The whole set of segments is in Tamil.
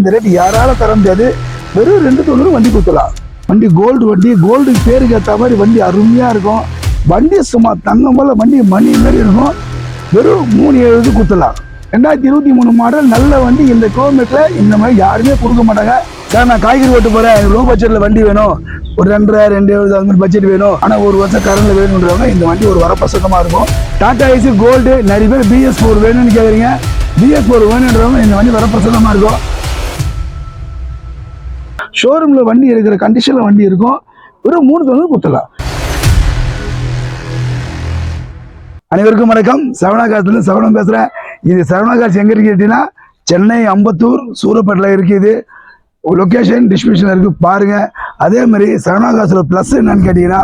இந்த ரேட் யாரால தர முடியாது? வெறும் ரெண்டு தொண்ணூறு வண்டி கொடுத்துடலாம் வண்டி கோல்டு வண்டி கோல்டு பேருக்கு ஏற்ற மாதிரி வண்டி அருமையாக இருக்கும். வண்டி சும்மா தங்கம் போல வண்டி மணி மாதிரி இருக்கும். வெறும் மூணு எழுபது கொடுத்துடலாம். ரெண்டாயிரத்தி இருபத்தி மூணு மாடல் நல்ல வண்டி. இந்த கிலோமீட்டரில் இந்த மாதிரி யாருமே கொடுக்க மாட்டாங்க. சார் நான் காய்கறி ஓட்டு போகிறேன் லோ பட்ஜெட்டில் வண்டி வேணும். ஒரு ரெண்டரை ரெண்டு எழுபது அந்த மாதிரி பட்ஜெட் வேணும். ஆனால் ஒரு வருஷம் கரண்ட் வேணுன்றவங்க இந்த வண்டி ஒரு வரப்பிரசதமாக இருக்கும். டாடா ஏசி கோல்டு நிறைய பேர் பிஎஸ் ஃபோர் வேணும்னு கேட்குறீங்க பிஎஸ் ஃபோர் வேணுன்றவங்க இந்த வண்டி வரப்பிரசதமாக இருக்கும். ஷோரூமில் வண்டி இருக்கிற கண்டிஷனில் வண்டி இருக்கும். வெறும் மூணு தொண்ணூறு கொடுத்துடலாம் அனைவருக்கும் வணக்கம். சரவணாகாசத்துல சரவணம் பேசுகிறேன் இது சரவணாகாஸ் எங்கே இருக்கு கேட்டீங்கன்னா சென்னை அம்பத்தூர் சூரப்பேட்டில் இருக்குது லொக்கேஷன் டிஸ்கிரிப்ஷன் இருக்குது பாருங்கள் அதே மாதிரி சரவணாகாசில் ப்ளஸ் என்னன்னு கேட்டிங்கன்னா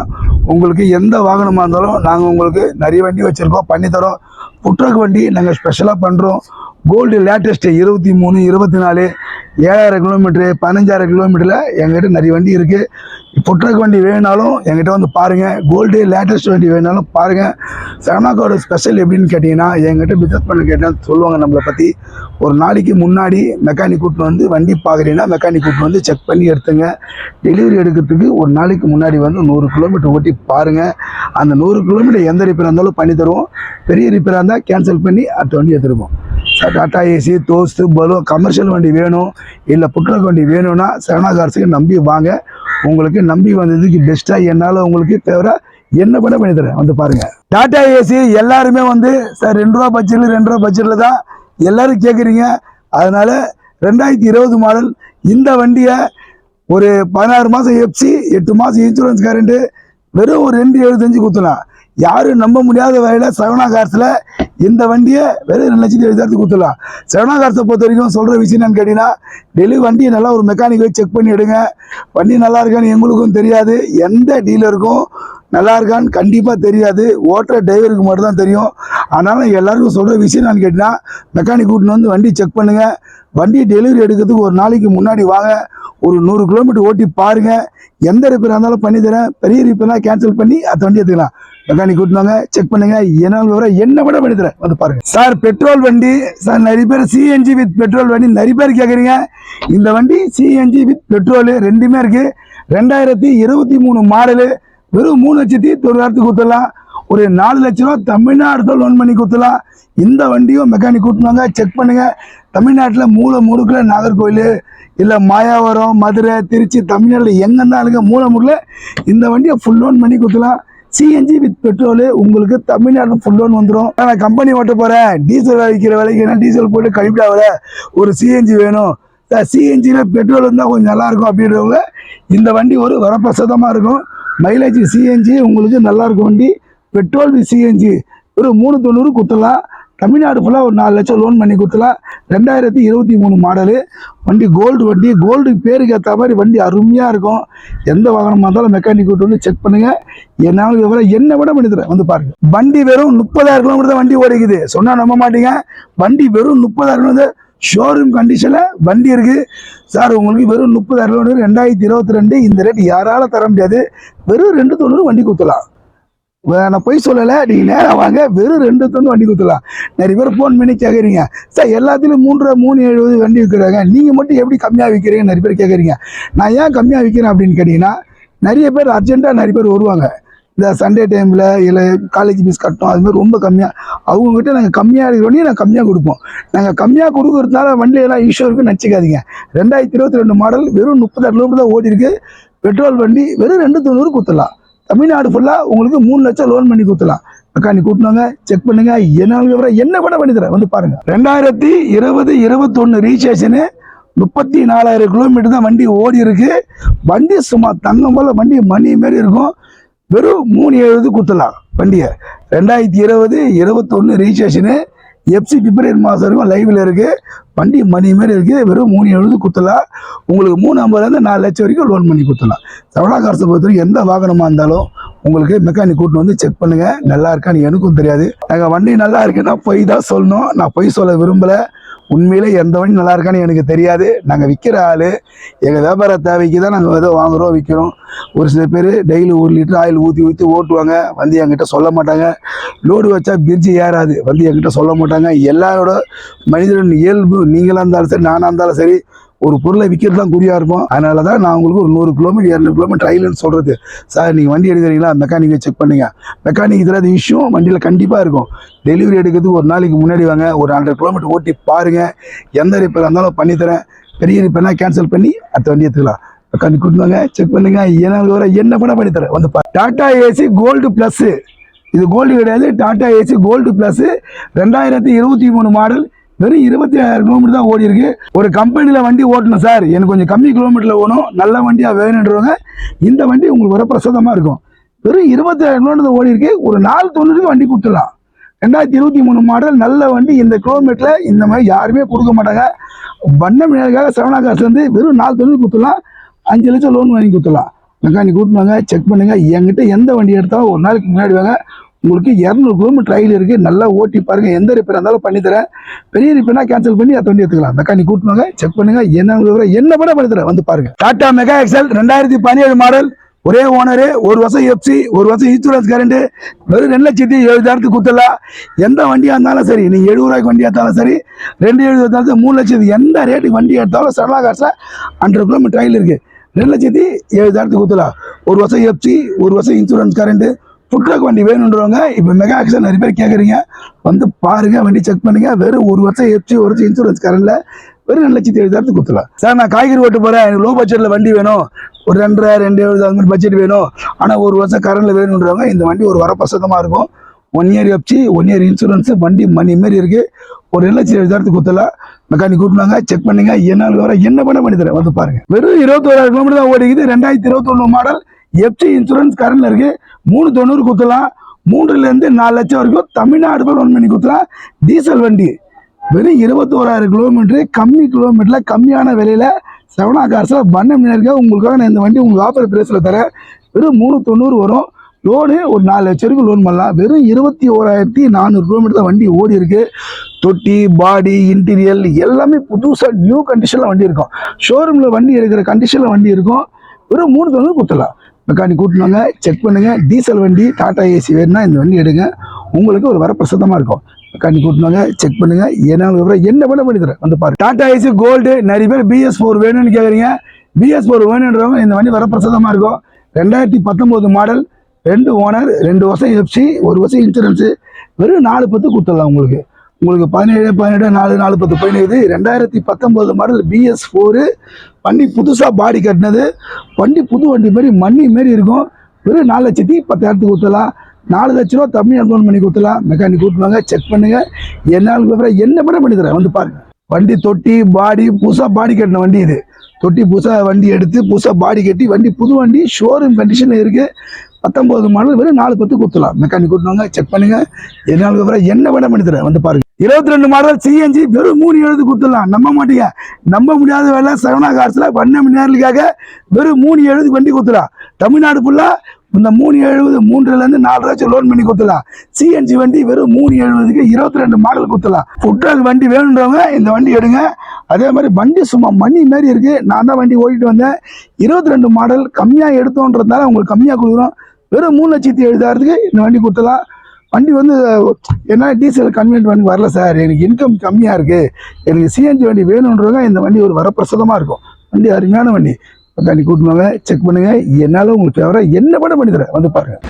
உங்களுக்கு எந்த வாகனமாக இருந்தாலும் நாங்கள் உங்களுக்கு நிறைய வண்டி வச்சுருக்கோம் பண்ணித்தரோம் புட்ரக் வண்டி நாங்கள் ஸ்பெஷலாக பண்ணுறோம் கோல்டு லேட்டஸ்ட்டு இருபத்தி மூணு இருபத்தி நாலு ஏழாயிரம் கிலோமீட்ரு பதினஞ்சாயிரம் கிலோமீட்டரில் எங்ககிட்ட நிறைய வண்டி இருக்குது புட்ரக் வண்டி வேணுனாலும் எங்கிட்ட வந்து பாருங்கள் கோல்டு லேட்டஸ்ட் வண்டி வேணுனாலும் பாருங்கள் சரணாக்கோட ஸ்பெஷல் எப்படின்னு கேட்டிங்கன்னா எங்கிட்ட பிஸ்னஸ் பண்ண கேட்டால் சொல்லுவாங்க நம்மளை பற்றி ஒரு நாளைக்கு முன்னாடி மெக்கானிக் கூட்டின்னு வந்து வண்டி பார்க்குறீங்கன்னா மெக்கானிக் கூட்டின்னு வந்து செக் பண்ணி எடுத்துங்க. டெலிவரி எடுக்கிறதுக்கு ஒரு நாளைக்கு முன்னாடி வந்து நூறு கிலோமீட்டர் ஓட்டி பாருங்கள் அந்த நூறு கிலோமீட்டர் எந்த ரிப்பேராக இருந்தாலும் பண்ணி தருவோம். பெரிய ரிப்பேராக இருந்தால் கேன்சல் பண்ணி அடுத்த வண்டி சார் டாட்டா ஏசி தோஸ்து பலோ கமர்ஷியல் வண்டி வேணும். இல்லை புட்ரக் வண்டி வேணும்னா சரணாகாரத்துக்கு நம்பி வாங்க. உங்களுக்கு நம்பி வந்ததுக்கு பெஸ்ட்டாக என்னால் உங்களுக்கு ஃபேவராக என்ன பண்ண பண்ணி தரேன். வந்து பாருங்கள் டாட்டா ஏசி எல்லாருமே வந்து சார் ரெண்டு ரூபா பட்ஜெட்டில் ரெண்டு ரூபா பட்ஜெட்டில் தான் எல்லோரும் கேட்குறீங்க அதனால் ரெண்டாயிரத்தி இருபது மாடல் இந்த வண்டியை ஒரு பதினாறு மாதம் எஃப்சி எட்டு மாதம் இன்சூரன்ஸ் கரண்ட்டு வெறும் ஒரு ரெண்டு எழுபத்தஞ்சு கொடுத்தலாம் யாரும் நம்ப முடியாத வகையில் சரவணா கார்ஸில் இந்த வண்டியை வெறும் ரெண்டு லட்சத்தி எழுபதாயிரத்துக்கு கொடுத்துடலாம். சரவணா கார்ஸை பொறுத்த வரைக்கும் சொல்கிற விஷயம் என்னன்னு கேட்டிங்கன்னா டெய்லி வண்டியை நல்லா ஒரு மெக்கானிக் செக் பண்ணி எடுங்க. வண்டி நல்லா இருக்கான்னு எங்களுக்கும் தெரியாது. எந்த டீலருக்கும் நல்லா இருக்கான்னு கண்டிப்பாக தெரியாது. ஓட்டுற டிரைவருக்கு மட்டும் தான் தெரியும். அதனால் எல்லாருக்கும் சொல்கிற விஷயம் நான் கேட்டிங்கன்னா மெக்கானிக் கூட்டின்னு வந்து வண்டி செக் பண்ணுங்கள் வண்டி டெலிவரி எடுக்கிறதுக்கு ஒரு நாளைக்கு முன்னாடி வாங்க. ஒரு நூறு கிலோமீட்டர் ஓட்டி பாருங்கள் எந்த ரிப்பேர் இருந்தாலும் பண்ணி தரேன். பெரிய ரிப்பேர்லாம் கேன்சல் பண்ணி அந்த வண்டி எடுத்துக்கலாம். மெக்கானிக் கூட்டினாங்க செக் பண்ணுங்க. என்ன விவரம் என்ன விட பண்ணி தரேன் வந்து பாருங்க. சார் பெட்ரோல் வண்டி சார் நிறைய பேர் சிஎன்ஜி வித் பெட்ரோல் வண்டி நிறைய பேர் கேட்குறீங்க இந்த வண்டி சிஎன்ஜி வித் பெட்ரோல் ரெண்டுமே இருக்கு. ரெண்டாயிரத்தி இருபத்தி மூணு மாடலு வெறும் மூணு லட்சத்தி தொண்ணூறாயிரத்துக்கு கொடுத்துடலாம். ஒரு நாலு லட்ச ரூபா தமிழ்நாடு லோன் பண்ணி கொடுத்துடலாம். இந்த வண்டியும் மெக்கானிக் கூட்டினாங்க செக் பண்ணுங்க. தமிழ்நாட்டில் மூளை முடுக்கில் நாகர்கோவில் இல்லை மாயாவரம் மதுரை திருச்சி தமிழ்நாட்டில் எங்கே இருந்தாலுங்க மூளை முடுக்கில் இந்த வண்டியை ஃபுல் லோன் பண்ணி கொடுத்துலாம் சிஎன்ஜி வித் பெட்ரோல் உங்களுக்கு தமிழ்நாட்டில் ஃபுல் லோன் வந்துடும் நான் கம்பெனி ஓட்ட போகிறேன் டீசல் விற்கிற விலைக்கு என்ன டீசல் போட்டு கழிப்பிடாவில் ஒரு சிஎன்ஜி வேணும். சிஎன்ஜியில் பெட்ரோல் இருந்தால் கொஞ்சம் நல்லாயிருக்கும் அப்படின்றவங்க இந்த வண்டி ஒரு வரப்பிரசாதமாக இருக்கும். மைலேஜ் சிஎன்ஜி உங்களுக்கு நல்லாயிருக்கும் வண்டி. பெட்ரோல் வித் சிஎன்ஜி ஒரு மூணு தொண்ணூறு குத்தலாம் தமிழ்நாடு ஃபுல்லாக ஒரு நாலு லட்சம் லோன் பண்ணி கொடுத்தல ரெண்டாயிரத்தி இருபத்தி மூணு மாடலு வண்டி கோல்டு வண்டி கோல்டு பேருக்கு ஏற்ற மாதிரி வண்டி அருமையாக இருக்கும். எந்த வாகனமாக இருந்தாலும் மெக்கானிக் கூட்டு வந்து செக் பண்ணுங்கள் என்னால் விவரம் என்ன விட பண்ணி தரேன் வந்து பாருங்கள் வண்டி வெறும் முப்பதாயிரம் கிலோமீட்டர் தான் வண்டி ஓடிக்குது. சொன்னால் நம்ப மாட்டீங்க. வண்டி வெறும் முப்பதாயிரம் கிலோமீட்டர் ஷோரூம் கண்டிஷனில் வண்டி இருக்குது சார் உங்களுக்கு வெறும் முப்பதாயிரம் கிலோமீட்டர் ரெண்டாயிரத்தி இருபத்தி ரெண்டு இந்த ரேட் யாரால தர முடியாது? வெறும் ரெண்டு தொண்ணூறு வண்டி கொடுத்தலாம் நான் பொய் சொல்லலை. நீங்கள் நேராக வாங்க. வெறும் ரெண்டு தொண்ணு வண்டி கொடுத்துலாம் நிறைய பேர் ஃபோன் பண்ணி கேட்குறீங்க சார் எல்லாத்துலேயும் மூன்றரை மூணு எழுபது வண்டி விற்கிறாங்க நீங்கள் மட்டும் எப்படி கம்மியாக விற்கிறீங்க நிறைய பேர் கேட்குறீங்க நான் ஏன் கம்மியாக விற்கிறேன் அப்படின்னு கேட்டிங்கன்னா நிறைய பேர் அர்ஜென்ட்டாக நிறைய பேர் வருவாங்க. இந்த சண்டே டைமில் இல்லை காலேஜ் ஃபீஸ் கட்டணும் அது மாதிரி ரொம்ப கம்மியாக அவங்கக்கிட்ட நாங்கள் கம்மியாக இருக்கிற வண்டியை நாங்கள் கம்மியாக கொடுப்போம். நாங்கள் கம்மியாக கொடுக்குறதுனால வண்டியெல்லாம் இஷ்யூ இருக்குன்னு நினச்சிக்காதீங்க. ரெண்டாயிரத்தி இருபத்தி ரெண்டு மாடல் வெறும் முப்பத்தாறு கிலோமீட்டர் தான் ஓடி பெட்ரோல் வண்டி வெறும் ரெண்டு தொண்ணூறு கொடுத்துடலாம். தமிழ்நாடு ஃபுல்லாக உங்களுக்கு மூணு லட்சம் லோன் பண்ணி கொடுத்துலாம் நீ கூட்டினாங்க செக் பண்ணுங்க. என்ன விவரம் என்ன கூட பண்ணி தரேன். வந்து பாருங்க. ரெண்டாயிரத்தி இருபது இருபத்தொன்னு ரீசேஷனு முப்பத்தி நாலாயிரம் கிலோமீட்டர் தான் வண்டி ஓடி இருக்கு. வண்டி சும்மா தங்கம் போல வண்டி மணி மாரி இருக்கும். வெறும் மூணு எழுபது குத்தலாம் வண்டியை. ரெண்டாயிரத்தி இருபது இருபத்தொன்று ரீசேஷனு எஃப்சி பிப்ரவரி மாதம் வரைக்கும் லைவில் இருக்குது வண்டி மணி மாரி இருக்குது வெறும் மூணு எழுபது குத்தலாம் உங்களுக்கு மூணு ஐம்பதுலேருந்து நாலு லட்சம் வரைக்கும் லோன் பண்ணி கொடுத்துலாம் தமிழக காசை பொறுத்த வரைக்கும் எந்த வாகனமாக இருந்தாலும் உங்களுக்கு மெக்கானிக் கூட்டு வந்து செக் பண்ணுங்கள் நல்லா இருக்கான்னு எனக்கும் தெரியாது. நாங்கள் வண்டி நல்லா இருக்குன்னா பொய் தான் சொல்லணும். நான் பொய் சொல்ல விரும்பலை. உண்மையிலே எந்த வண்டி நல்லா இருக்கான்னு எனக்கு தெரியாது. நாங்கள் விற்கிற ஆள் எங்கள் வியாபார தேவைக்கு தான் நாங்கள் ஏதோ வாங்குறோம் விற்கிறோம் ஒரு சில பேர் டெய்லி ஒரு லிட்டர் ஆயில் ஊற்றி ஊற்றி ஓட்டுவாங்க. வந்து என்கிட்ட சொல்ல மாட்டாங்க. லோடு வச்சா பிரிட்ஜு ஏறாது. வந்து என்கிட்ட சொல்ல மாட்டாங்க. எல்லாரோட மனிதனின் இயல்பு நீங்களாக இருந்தாலும் சரி நானாக இருந்தாலும் சரி ஒரு பொருளை விற்கிறது தான் குறியாக இருப்போம் அதனால தான் நான் உங்களுக்கு ஒரு நூறு கிலோமீட்டர் இரநூறு கிலோமீட்டர் ட்ரையல்னு சொல்கிறது சார் நீங்கள் வண்டி எடுக்கிறீங்களா? மெக்கானிக்கை செக் பண்ணுங்க. மெக்கானிக் இதில் இஷ்யூ வண்டியில் கண்டிப்பாக இருக்கும். டெலிவரி எடுக்கிறதுக்கு ஒரு நாளைக்கு முன்னாடி வாங்க. ஒரு ஹண்ட்ரட் கிலோமீட்டர் ஓட்டி பாருங்கள் எந்த ரிப்பேர் இருந்தாலும் பண்ணித்தரேன் பெரிய ரிப்பேர்னா கேன்சல் பண்ணி அடுத்த வண்டி எடுத்துக்கலாம். மெக்கானிக் கூட்டுவாங்க செக் பண்ணுங்கள் என்ன வர என்ன பண்ண பண்ணித்தரேன் வந்து டாட்டா ஏசி கோல்டு ப்ளஸ்ஸு இது கோல்டு கிடையாது. டாட்டா ஏசி கோல்டு ப்ளஸ்ஸு ரெண்டாயிரத்தி இருபத்தி மூணு மாடல் வெறும் இருபத்தி ஆயிரம் கிலோமீட்டர் தான் ஓடி இருக்கு. ஒரு கம்பெனியில் வண்டி ஓட்டணும் சார் எனக்கு கொஞ்சம் கம்மி கிலோமீட்டரில் ஓடும் நல்ல வண்டியாக வேணுன்றவங்க இந்த வண்டி உங்களுக்கு வரப்பிரசாதமாக இருக்கும். வெறும் இருபத்தி ஆயிரம் கிலோமீட்டர் ஓடி இருக்கு. ஒரு நாலு தொண்ணூறுக்கு வண்டி கொடுத்துடலாம். ரெண்டாயிரத்தி இருபத்தி மூணு மாடல் நல்ல வண்டி. இந்த கிலோமீட்டரில் இந்த மாதிரி யாருமே கொடுக்க மாட்டாங்க. வண்ண நேருக்காக செவனா வெறும் நாலு தொண்ணூறு கொடுத்துடலாம். அஞ்சு லட்சம் லோன் வாங்கி கொடுத்துடலாம். மெக்கானிக் கூட்டுவாங்க செக் பண்ணுங்கள் என்கிட்ட எந்த வண்டி எடுத்தாலும் ஒரு நாளைக்கு முன்னாடி வாங்க. உங்களுக்கு இரநூறு கிலோமீட்டர் ட்ரையல் இருக்குது நல்லா ஓட்டி பாருங்கள் எந்த ரிப்பேர் இருந்தாலும் பண்ணித்தரேன் பெரிய ரிப்பேர்னா கேன்சல் பண்ணி அதை வண்டி எடுத்துக்கலாம். மெக்கானிக் கூட்டுவாங்க செக் பண்ணுங்க. என்ன விவரம்? என்ன படம் பண்ணித்தரேன் வந்து பாருங்கள் டாடா மெகா எக்ஸல் ரெண்டாயிரத்தி பதினேழு மாடல் ஒரே ஓனரு ஒரு வருஷம் எஃப்சி ஒரு வருஷம் இன்சூரன்ஸ் கரண்ட் வெறும் ரெண்டு லட்சத்தி எழுபதாயிரத்துக்கு கொடுத்துடலாம். எந்த வண்டியாக இருந்தாலும் சரி நீங்கள் எழுபது ரூபாய்க்கு வண்டி எடுத்தாலும் சரி ரெண்டு எழுபது மூணு லட்சத்துக்கு எந்த ரேட்டுக்கு வண்டி எடுத்தாலும் சரளா காசாக ஹண்ட்ரட் கிலோமீட்டர் ட்ரையல் இருக்குது ரெண்டு லட்சத்தி எழுபதாயிரத்துக்கு கொடுத்துடலாம். ஒரு வருஷம் எஃப்சி ஒரு வருஷம் இன்சூரன்ஸ் கரண்ட்டு ஃபுட் ட்ரக் வண்டி வேணுன்றவங்க இப்போ மெகா ஆக்சன் நிறைய பேர் கேட்குறீங்க வந்து பாருங்க வண்டி செக் பண்ணுங்க. வெறும் ஒரு வருஷம் எஃப்சி ஒரு வருஷம் இன்சூரன்ஸ் கரண்ட்ல வெறும் ரெண்டு லட்சத்தி எழுபதாயிரத்துக்கு கொடுத்துலாம் சார் நான் காய்கறி ஓட்டு போகிறேன் எனக்கு லோ பட்ஜெட்டில் வண்டி வேணும். ஒரு ரெண்டரை ரெண்டு எழுபது அந்த மாதிரி பட்ஜெட் வேணும். ஆனால் ஒரு வருஷம் கரண்டில் வேணுன்றவங்க இந்த வண்டி ஒரு வரப்பிரசாதமாக இருக்கும். One year FC one year insurance வண்டி மணி மாரி இருக்குது ஒரு ரெண்டு லட்சம் எழுபதாயிரத்துக்கு கொடுத்துலாம் மெக்கானிக் கூட்டினாங்க செக் பண்ணுங்க. என்ன வர என்ன பண்ண பண்ணி தரேன். வந்து பாருங்க. வெறும் இருபத்தோராயிரம் கிலோமீட்டர் தான் ஓடிக்குது. ரெண்டாயிரத்தி இருபத்தொன்னு மாடல் எஃப்சி இன்சூரன்ஸ் கரண்ட்ல இருக்கு. மூணு தொண்ணூறு குத்தலாம். மூன்றுல இருந்து நாலு லட்சம் வரைக்கும் தமிழ்நாடு போய் ஒன் பண்ணி குத்தலாம். டீசல் வண்டி வெறும் இருபத்தோராயிரம் கிலோமீட்ரு கம்மி கிலோமீட்டர்ல கம்மியான விலையில செவனா கார்ஸில் பண்ண இருக்க உங்களுக்காக நான் இந்த வண்டி உங்களுக்கு ஆஃபர் பிரைஸில் தரேன். வெறும் மூணு தொண்ணூறு வரும். லோனு ஒரு நாலு லட்சம் வரைக்கும் லோன் பண்ணலாம். வெறும் இருபத்தி ஓராயிரத்தி நானூறு கிலோமீட்டர் தான் வண்டி ஓடி இருக்கு. தொட்டி பாடி இன்டீரியல் எல்லாமே புதுசாக நியூ கண்டிஷனில் வண்டி இருக்கும். ஷோரூமில் வண்டி எடுக்கிற கண்டிஷனில் வண்டி இருக்கும். வெறும் மூணு தொண்ணூறு குத்தலாம். மெக்கானிக் கூட்டினாங்க செக் பண்ணுங்க. டீசல் வண்டி டாடா ஏசி வேணும்னா இந்த வண்டி எடுங்க. உங்களுக்கு ஒரு வரப்பிரசாதமாக இருக்கும். மெக்கானிக் கூட்டினாங்க செக் பண்ணுங்க. என்ன விவரம் என்ன பண்ண பண்ணி தரேன். வந்து பாருங்க. டாடா ஏசி கோல்டு நிறைய பேர் பிஎஸ் ஃபோர் வேணும்னு கேட்குறீங்க பிஎஸ் ஃபோர் வேணுன்றவங்க இந்த வண்டி வரப்பிரசாதமாக இருக்கும். ரெண்டாயிரத்தி பத்தொம்போது மாடல் ரெண்டு ஓனர் ரெண்டு வருஷம் எஃப்சி ஒரு வருஷம் இன்சூரன்ஸு வெறும் நாலு பத்து கொடுத்துடலாம் உங்களுக்கு. உங்களுக்கு பதினேழு பதினெட்டு நாலு நாலு பத்து பதினேழு ரெண்டாயிரத்தி பத்தொம்போது மாடல் பிஎஸ் ஃபோரு வண்டி புதுசாக பாடி கட்டினது. வண்டி புது வண்டி மாதிரி மண்ணி மாரி இருக்கும். வெறும் நாலு லட்சத்தி பத்தாயிரத்துக்கு கொடுத்தலாம் நாலு லட்ச ரூபா தமிழ் அக்கௌண்ட் பண்ணி கொடுத்தலாம் மெக்கானிக் கூட்டுவாங்க செக் பண்ணுங்க. என்னால் என்ன பண்ண பண்ணி தரேன். வந்து பாருங்க. வண்டி தொட்டி பாடி புதுசாக பாடி கட்டின வண்டி இது. தொட்டி புதுசாக வண்டி எடுத்து புதுசாக பாடி கட்டி வண்டி புது வண்டி ஷோரூம் கண்டிஷனில் இருக்குது பத்தொம்போது மாடல் வெறும் நாலு பத்து கொடுத்துலாம் மெக்கானிக் கூட்டுவாங்க செக் பண்ணுங்க. என்னால் அப்புறம் என்ன வேணா பண்ணி தரேன் வந்து பாருங்க. இருபத்தி ரெண்டு மாடல் சிஎன்ஜி வெறும் மூணு எழுது கொடுத்துடலாம். நம்ப மாட்டீங்க. நம்ப முடியாத வேலை சரவணா காசுல வண்ண நேரத்துக்காக வெறும் மூணு எழுது வண்டி கொடுத்துடலாம். தமிழ்நாடு ஃபுல்லாக இந்த மூணு எழுபது மூன்றுலேருந்து நாலு லட்சம் லோன் பண்ணி கொடுத்துடலாம். சிஎன்ஜி வண்டி வெறும் மூணு எழுபதுக்கு இருபத்தி ரெண்டு மாடல் கொடுத்துடலாம். ஃபுட்ராக் வண்டி வேணுன்றவங்க இந்த வண்டி எடுங்க. அதே மாதிரி வண்டி சும்மா மணி மாரி இருக்குது நான் தான் வண்டி ஓட்டிட்டு வந்தேன். இருபத்தி ரெண்டு மாடல் கம்மியாக எடுத்தோன்றதுனால உங்களுக்கு கம்மியாக கொடுக்குறோம். வெறும் மூணு லட்சத்தி எழுபதாயிரத்துக்கு இந்த வண்டி கொடுத்துடலாம். வண்டி வந்து என்ன டீசல் கன்வீனியன்ட் வண்டி வரல சார் எனக்கு இன்கம் கம்மியாக இருக்குது எனக்கு சிஎன்ஜி வண்டி வேணுன்றவங்க இந்த வண்டி ஒரு வரப்பிரசாதமாக இருக்கும். வண்டி அருமையான வண்டி. வண்டி கூட்டினாங்க செக் பண்ணுங்கள் என்னால் உங்களுக்கு ஃபேவராக என்ன பண்ண பண்ணி தரேன் வந்து பாருங்கள்